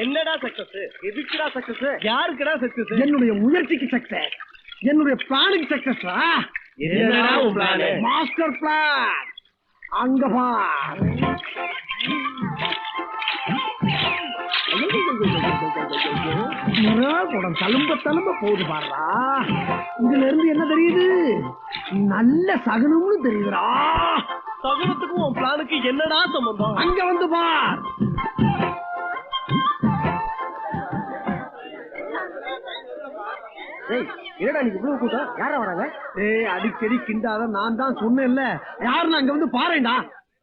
என்னடா சக்சஸ் எதுக்குடா success யாருக்குடா success என்னுடைய முயற்சிக்கு சக்சஸ் என்னுடைய பிளானுக்கு சக்சஸ்ரா என்னடா உன் plan? மாஸ்டர் பிளான் அங்க குடம் தழும்ப தழும்ப போகுது பாருடா. இதுல இருந்து என்ன தெரியுது? நல்ல சகுனம்னு தெரியுதுடா. சகுனத்துக்கும் உன் பிளானுக்கு என்னடா சம்பந்தம்? அங்க வந்து பார். என்னடா நீ இவ்வளவு கூட்டம்? யாரா வராங்க? ஏய் அடிக்கடி கிண்டாத நான் தான் சொன்னேன்ல. யாருன்னு அங்க வந்து பாருடா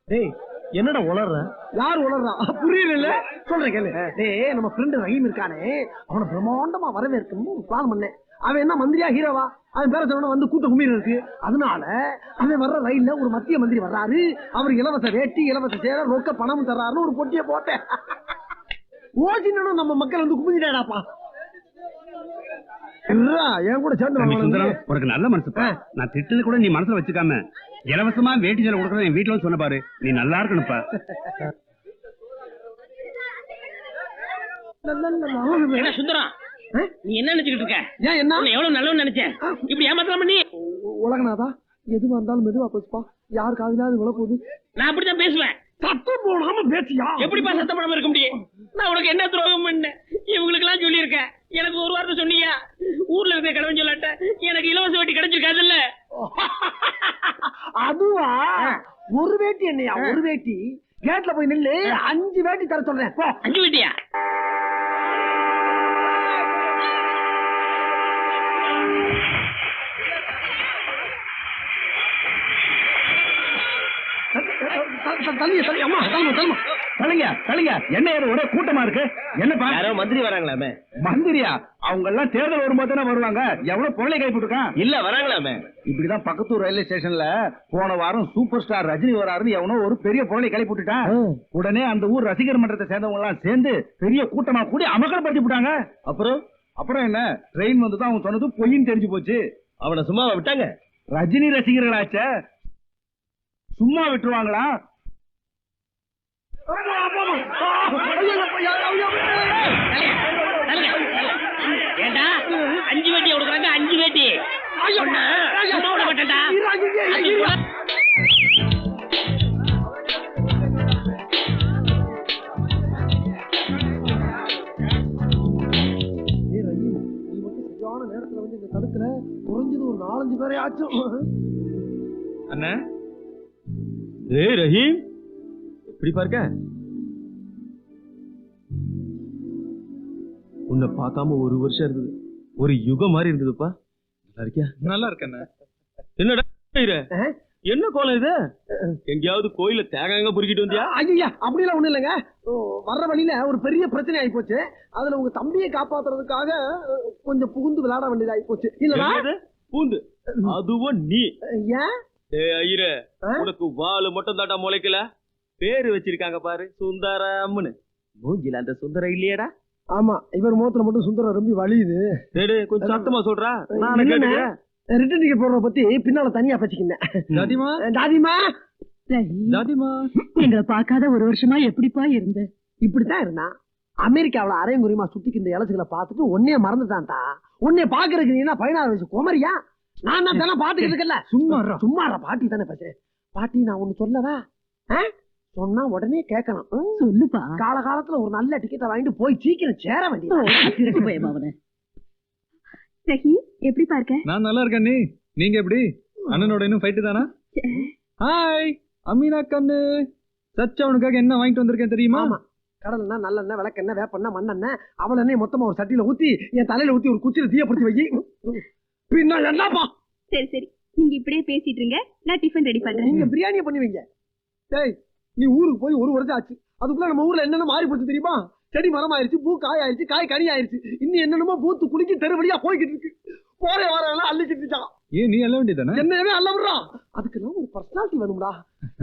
டேய் என்னடா உளர்ற? யார் உளறா புரியல சொல்றேன் கேளு. டேய் நம்ம ஃப்ரெண்ட் ரஹீம் இருக்கானே. அவனை பிரம்மாண்டமா வரவேற்கணும்னு ஒரு பிளான் பண்ணேன். அவன் என்ன மந்திரியா ஹீரோவா? அவன் பேர சொன்ன வந்து கூட்ட கும்மீர் இருக்கு. அதனால அவன் வர்ற ரயில்ல ஒரு மத்திய மந்திரி வர்றாரு. அவர் இலவச வேட்டி இலவச சேர ரொக்க பணம் தர்றாருன்னு ஒரு பொட்டியை போட்டேன். ஓசினும் நம்ம மக்கள் வந்து குமிஞ்சிட்டாடாப்பா என் கூட சேர்ந்து உனக்கு நல்ல மனசுப்பா நான் திட்டது கூட நீ மனசுல வச்சுக்காம. இலவசமா வேட்டி சேலை கொடுக்கறத என் வீட்டுல வந்து சொன்ன பாரு. நீ நல்லா இருக்கணும்ப்பா. என்ன சுந்தரம்? நீ என்ன நினைச்சுக்கிட்டு இருக்க? ஏன் என்ன? உன்னை எவ்வளவு நல்லவன்னு நினைச்சேன். இப்படி ஏமாத்தலாம் பண்ணி? உலகநாதா எதுவா இருந்தாலும் மெதுவா பேசுப்பா. யார் காதுலாவது விழ போகுது. நான் அப்படித்தான் பேசுவேன். சத்தம் போடாம பேசியா? எப்படிப்பா சத்தம் போடாம இருக்க முடியும்? நான் உனக்கு என்ன துரோகம் பண்ணேன்? இவங்களுக்கு எல்லாம் சொல்லியிருக்கேன் எனக்கு ஒரு வார்த்தை சொன்னீங்க ஊர்ல இருக்க கிழவன் சொல்லாட்ட எனக்கு இலவச வெட்டி கிடைச்சிருக்காதுல்ல? அதுவா? ஒரு வேட்டி என்னையா? ஒரு வேட்டி. கேட்ல போய் நில்லு. அஞ்சு வேட்டி தர சொல்றேன். அஞ்சு வெட்டியா? த- த- தள்ளிய தள்ளி அம்மா என்ன ஒரே கூட்டமா இருக்கு? என்னப்பா? யாரோ மந்திரி வராங்களாமே. மந்திரியா? அவங்க எல்லாம் தேர்தல் வரும்போது தானே வருவாங்க. எவ்வளவு பொருளை கை போட்டுருக்கான் இல்ல வராங்களாமே. இப்படிதான் பக்கத்தூர் ரயில்வே ஸ்டேஷன்ல போன வாரம் சூப்பர் ஸ்டார் ரஜினி வராருன்னு எவனோ ஒரு பெரிய பொருளை கிளப்பி விட்டுட்டான் உடனே அந்த ஊர் ரசிகர் மன்றத்தை சேர்ந்தவங்க எல்லாம் சேர்ந்து பெரிய கூட்டமா கூடி அமக்கலப்படுத்தி விட்டாங்க. அப்புறம்? அப்புறம் என்ன? ட்ரெயின் வந்து தான் அவங்க சொன்னது பொய்ன்னு தெரிஞ்சு போச்சு. அவனை சும்மாவா விட்டாங்க? ரஜினி ரசிகர்களாச்சே. சும்மா விட்டுருவாங்களா அம்மா, அம்மா, அம்மா. ஆ, ஐயோ, ஐயோ, ஐயோ, ஐயோ. ஏண்டா? அஞ்சு வெட்டி கொடுக்குறாங்க அஞ்சு வெட்டி. சும்மா விட மாட்டேன்டா. நேரத்துல வந்து இந்த தடுக்கிற. குறைஞ்சது ஒரு நாலஞ்சு பேரே ஆச்சும் அண்ணா. ஏய் ரஹீம். எப்படி பார்க்க? உன்னை பார்க்காம ஒரு வருஷம் இருந்தது. ஒரு யுகம் மாதிரி இருந்ததுப்பா. நல்லா இருக்கியா? நல்லா இருக்கேன் என்னடா? என்ன கோலம் இது? எங்கேயாவது கோயில தேங்காங்க பொறுக்கிட்டு வந்தியா? ஐயா அப்படிலாம் ஒண்ணும் இல்லைங்க. வர்ற வழியில ஒரு பெரிய பிரச்சனை ஆகி போச்சு அதுல உங்க தம்பியை காப்பாத்துறதுக்காக கொஞ்சம் புகுந்து விளையாட வேண்டியது ஆகி போச்சு. இல்லடா. என்னது? பூந்து அதுவும் நீ. ஏன்? ஐயரே? உனக்கு வாலு மட்டும் தாட்டா முளைக்கல. பேரு வச்சிருக்காங்க பாரு சுந்தரம்னு. மூஞ்சில அந்த சுந்தரம் இல்லையேடா. ஆமா இவர் முகத்துல மட்டும் சுந்தரம் ரொம்ப வலியுது. டேய் டேய், கொஞ்சம் சத்தமா சொல்றா. நான் ரிட்டர்ன் டிக்கெட் போடுறத பத்தி பின்னால தனியா பேசிக்கினேன் ஜாதிமா? தாதிமா எங்களை பார்க்காத ஒரு வருஷமா எப்படிப்பா இருந்த? இப்படித்தான் இருந்தான். அமெரிக்காவுல அரையும் குறையுமா சுத்திக்கு இந்த இலச்சுகளை பார்த்துட்டு ஒன்னே மறந்துட்டான்டா. உன்னைய பாக்குறதுக்கு நீ என்ன பதினாறு வயசு குமரியா? நான் தான் தானே பாத்துக்கிட்டு இருக்கல சும்மா சும்மா பாட்டி தானே பேசுறேன். பாட்டி நான் ஒண்ணு சொல்லவா? சொன்னா உடனே கேட்கணும். சொல்லுப்பா. காலகாலத்துல ஒரு நல்ல டிக்கெட்டை வாங்கிட்டு போய் சீக்கிரம் சேர வேண்டியது. திருட்டு போயம் அவன. ரஹீம் எப்படி பார்க்க நான் நல்லா இருக்கேன் நீ? நீங்க எப்படி? அண்ணனோட இன்னும் ஃபைட்டு தானா? ஹாய் அமீனா கண்ணு. சச்சவனுக்காக என்ன வாங்கிட்டு வந்திருக்கேன் தெரியுமா? கடல்னா நல்லெண்ணெய் விளக்கெண்ணெய் வேப்பெண்ணெய் மண்ணெண்ணெய் அவள் எண்ணெய் மொத்தமா ஒரு சட்டியில ஊத்தி என் தலையில ஊத்தி ஒரு குச்சியில தீயப்படுத்தி வை. பின்ன என்னப்பா? சரி சரி. நீங்க இப்படியே பேசிட்டு இருங்க. நான் டிஃபன் ரெடி பண்றேன். நீங்க பிரியாணியை பண்ணுவீங்க டேய் நீ ஊருக்கு போய் ஒரு வருஷம் ஆச்சு. அதுக்குள்ள நம்ம ஊர்ல என்னென்ன மாறி போச்சு தெரியுமா? செடி மரம் ஆயிருச்சு பூ காய் ஆயிருச்சு காய் கனி ஆயிருச்சு. இன்னும் என்னென்னமோ பூத்து குலுக்கி தெரு வழியா போய்கிட்டு இருக்கு. போற வரவெல்லாம் அள்ளிக்கிட்டு இருக்கான். ஏன் நீ எல்லாம் வேண்டியதானே என்னவே அல்ல விடுறான். அதுக்கெல்லாம் ஒரு பர்சனாலிட்டி வேணும்டா.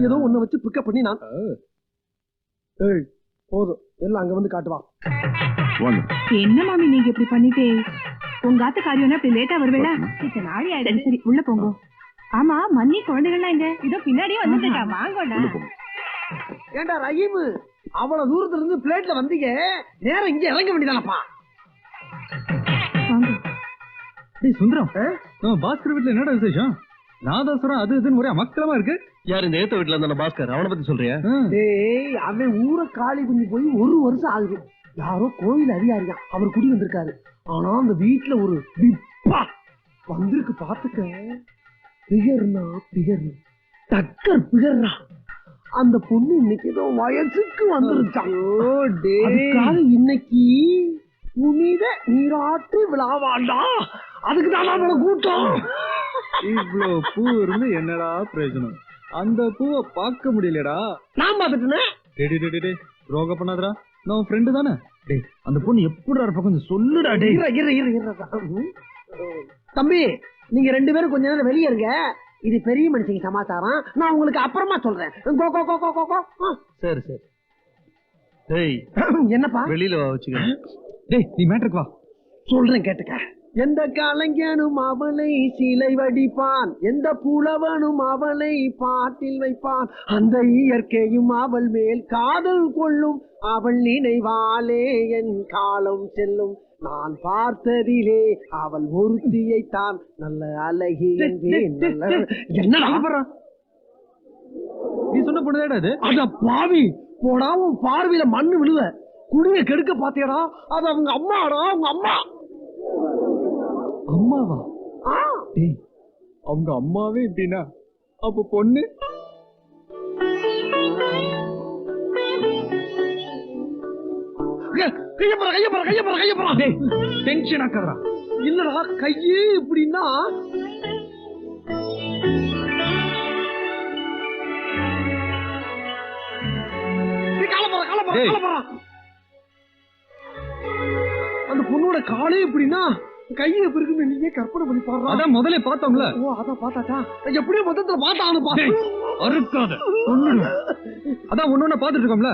ஏதோ ஒண்ணு வச்சு பிக்கப் பண்ணி நான் ஏய் போதும். எல்லாம் அங்க வந்து காட்டுவா என்ன மாமி நீங்க இப்படி பண்ணிட்டே? உங்க ஆத்த காரியம் அப்படி லேட்டா வருவேடா இத்தனை நாளி ஆயிடுச்சு. சரி உள்ள போங்க. ஆமா மன்னி குழந்தைகள்லாம் எங்க? இதோ பின்னாடியே வந்துட்டா வாங்கடா ஏண்டா ரஹீம்? அவ்வளவு தூரத்துல இருந்து பிளேட்ல வந்தீங்க. நேரம் இங்க இறங்க வேண்டியதானப்பா? டேய் சுந்தரம்? நம்ம பாஸ்கர் வீட்ல என்னடா விசேஷம்? நாதஸ்வரம் அது இதுன்னு ஒரே மக்களமா இருக்கு? யார் இந்த ஏத்த வீட்டுல இருந்தா பாஸ்கர்? அவனை பத்தி சொல்றியா. டேய் அவன் ஊரை காலி பண்ணி போய் ஒரு வருஷம் ஆகுது. யாரோ கோயில் அதிகாரியா அவர் குடி வந்திருக்காரு. ஆனா அந்த வீட்டுல ஒரு டிப்பா வந்திருக்கு பாத்துக்க. பிகர்னா பிகர் டக்கர் பிகர்னா அந்த பொண்ணு இன்னைக்கு ஏதோ வயசுக்கு வந்துருச்சான் இன்னைக்கு புனித நீராட்டு விழாவாண்டா அதுக்கு தான் நம்மள கூட்டம் இவ்ளோ பூ இருந்து என்னடா பிரயோஜனம்? அந்த பூவை பார்க்க முடியலடா. நான் பாத்துட்டேனே டேடி டேடி டே ரோக பண்ணாதடா. நான் ஃப்ரெண்டு தானே? டேய் அந்த பொண்ணு எப்படிடா இருப்பா? கொஞ்சம் சொல்லுடா டேய். இரு, இரு, இரு. தம்பி நீங்க ரெண்டு பேரும் கொஞ்ச நேரம் வெளியே இருங்க. இது பெரிய மனுஷங்க சமாச்சாரம். நான் உங்களுக்கு அப்புறமா சொல்றேன். கோ, கோ, கோ, கோ, கோ, கோ. சரி சரி. டேய் என்னப்பா? வெளியில வா வச்சுக்க. டேய் நீ மேட்ருக்கு வா. சொல்றேன் கேட்டுக்க. எந்த கலைஞனும் அவளை சிலை வடிப்பான். எந்த புலவனும் அவளை பாட்டில் வைப்பான். அந்த இயற்கையும் அவள் மேல் காதல் கொள்ளும். அவள் நினைவாலே என் காலம் செல்லும். நான் பார்த்ததிலே அவள் ஒருத்தியை தான் நல்ல அழகி என்னடா நீ சொன்ன பொண்ணுதாடா அட பாவி! போடா உன் பார்வையில மண்ணு விழுவ. குடிய கெடுக்க பாத்தியடா. அது அவங்க அம்மாடா அவங்க அம்மா. அம்மாவா? அவங்க அம்மாவே இப்படின்னா அப்ப பொண்ணு? கைய போற கைய போற கைய போற கைய போற டேய் டென்ஷன் ஆக்காதடா இல்லடா கையே இப்படின்னா. அந்த பொண்ணோட காலே எப்படின்னா கையை எப்படி இருக்குன்னு நீயே கற்பனை பண்ணி பாடுறா. அதான் முதல்ல பார்த்தோம்ல. ஓ அதான் பாத்தாச்சா எப்படியும் மொத்தத்துல பார்த்தானுப்பா டேய், அறுக்காத. அதான் ஒண்ணு பாத்துட்டு இருக்கோம்ல.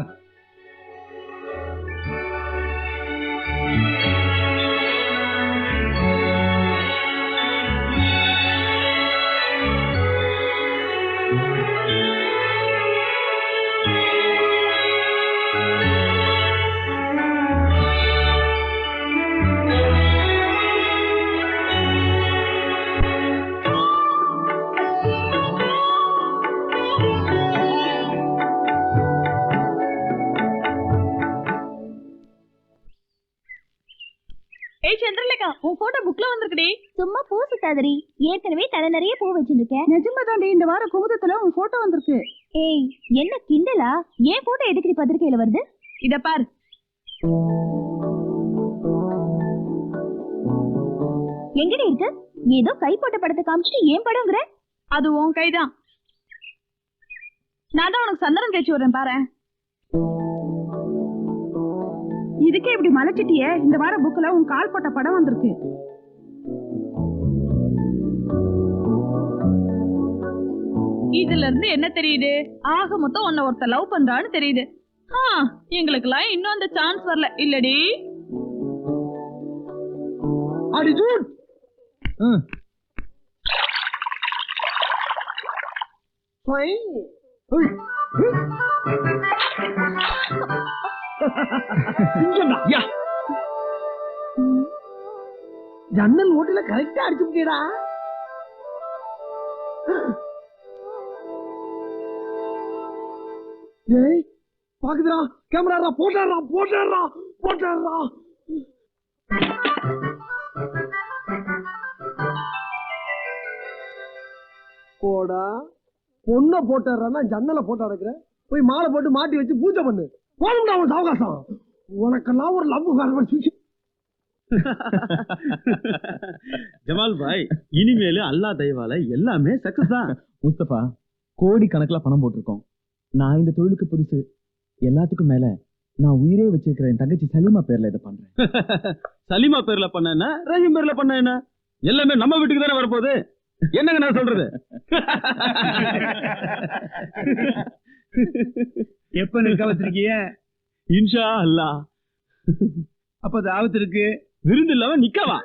ஏய் சந்திரலேகா உன் போட்டோ புக்ல வந்திருக்குடி. சும்மா பூ சுத்தாதடி. ஏற்கனவே தலை நிறைய பூ வச்சிருக்கேன். நிஜமாதாண்டி இந்த வாரம் குமுதத்துல உன் போட்டோ வந்திருக்கு. ஏய் என்ன கிண்டலா? ஏன் போட்டோ எதுக்கு பத்திரிக்கையில வருது? இத பார். எங்கடி இருக்கு? ஏதோ கை போட்ட படத்தை காமிச்சிட்டு ஏன் படம்ங்கிற? அது உன் கைதான். நான் தான் உனக்கு சந்தனம் தேய்ச்சி விடுறேன் பாரு. இதுக்கே இப்படி மலைச்சிட்டியே? இந்த வார புக்ல உன் கால் போட்ட படம் வந்திருக்கு. இதுல இருந்து என்ன தெரியுது? ஆக மொத்தம் உன்னை ஒருத்த லவ் பண்றான்னு தெரியுது. ஆ எங்களுக்கெல்லாம் இன்னும் அந்த சான்ஸ் வரல. இல்லடி. அடி ஜூட் ஜன்னல் ஓட்டுல கரெக்டா அடிச்சு விட்டியடா ஏய் பாக்குதுடா. கேமரா போட்டாடுறா போட்டாடுறா போட்டாடுறா போடா. பொண்ணை போட்டுறா ஜன்னலை போட்டு அடக்குற போய் மாலை போட்டு மாட்டி வச்சு பூஜை பண்ணு. போதும்டா அவன் சாவகாசம். உனக்கெல்லாம் ஒரு லவ் ஜமால் பாய் இனிமேலு அல்லா தயவால எல்லாமே சக்சஸ் தான். முஸ்தபா கோடி கணக்குல பணம் போட்டிருக்கோம். நான் இந்த தொழிலுக்கு புதுசு. எல்லாத்துக்கும் மேல நான் உயிரே வச்சிருக்கிற என் தங்கச்சி சலீமா பேர்ல இதை பண்றேன். சலிமா பேர்ல பண்ண என்ன? ரஹீம் பேர்ல பண்ண என்ன? எல்லாமே நம்ம வீட்டுக்கு தானே வரப்போகுது? என்னங்க நான் சொல்றது? எப்ப நிக்க வச்சிருக்கீங்க இன்ஷா அல்லா. அப்ப தாவத்து இருக்கு விருந்து இல்லாம நிக்கவா?